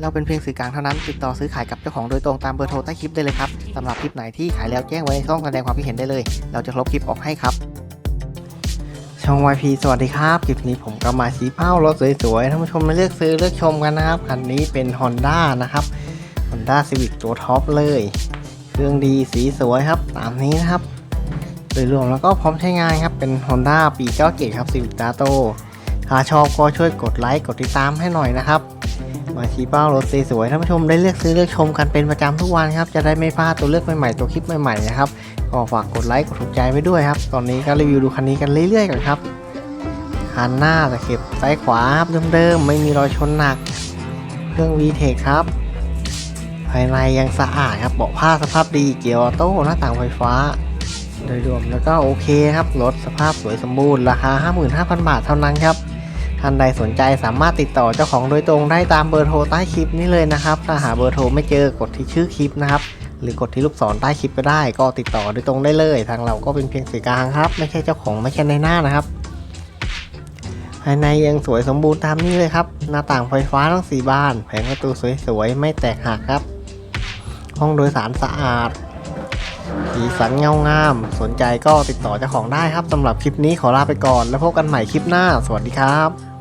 เราเป็นเพียงสื่อกลางเท่านั้น ติดต่อซื้อขายกับเจ้าของโดยตรงตามเบอร์โทรใต้คลิปได้เลยครับสำหรับคลิปไหนที่ขายแล้วแจ้งไว้ในช่องแสดงความคิดเห็นได้เลย เราจะลบคลิปออกให้ครับ ช่อง YP สวัสดีครับ คลิปนี้ผมก็มาชี้เป้ารถสวยๆท่านผู้ชมมาเลือกซื้อเลือกชมกันนะครับคันนี้เป็น Honda นะครับ Honda Civic ตัวท็อปเลย เครื่องดีสีสวยครับตามนี้นะครับโดยรวมแล้วก็พร้อมใช้งานครับเป็น Honda ปี97ครับ Civic Dato ถ้าชอบก็ช่วยกดไลค์กดติดตามให้หน่อยนะครับ มาชี้เป้ารถสวยๆท่านผู้ชมได้เลือกซื้อเลือกชมกันเป็นประจำทุกวันครับ จะได้ไม่พลาดตัวเลือกใหม่ๆตัวคลิปใหม่ๆนะครับ ก็ฝากกดไลค์กดถูกใจไว้ด้วยครับ ตอนนี้ก็รีวิวดูคันนี้กันเรื่อยๆก่อนครับคันหน้าตะเข็บซ้ายขวาครับเดิมๆไม่มีรอยชนหนัก เครื่อง VTEC ครับ ภายในยังสะอาดครับเบาะผ้าสภาพดีเกียร์ออโต้หน้าต่างไฟฟ้า โดยรวมแล้วก็โอเคครับรถสภาพสวยสมบูรณ์ราคา 55,000 บาทเท่านั้นครับ ท่านใดสนใจสามารถติดต่อเจ้าของโดยตรงได้ตามเบอร์โทรใต้คลิปนี้เลยนะครับ ถ้าหาเบอร์โทรไม่เจอกดที่ชื่อคลิปนะครับ หรือกดที่ลูกศรใต้คลิปก็ได้ ก็ติดต่อโดยตรงได้เลย ทางเราก็เป็นเพียงสื่อกลางครับ ไม่ใช่เจ้าของไม่ใช่ในหน้านะครับ ภายในยังสวยสมบูรณ์ตามนี้เลยครับ หน้าต่างไฟฟ้าทั้ง 4 บาน แผงประตูสวยๆไม่แตกหักครับ ห้องโดยสารสะอาดสีสันเงางาม สนใจก็ติดต่อเจ้าของได้ครับสำหรับคลิปนี้ขอลาไปก่อน แล้วพบกันใหม่คลิปหน้า สวัสดีครับ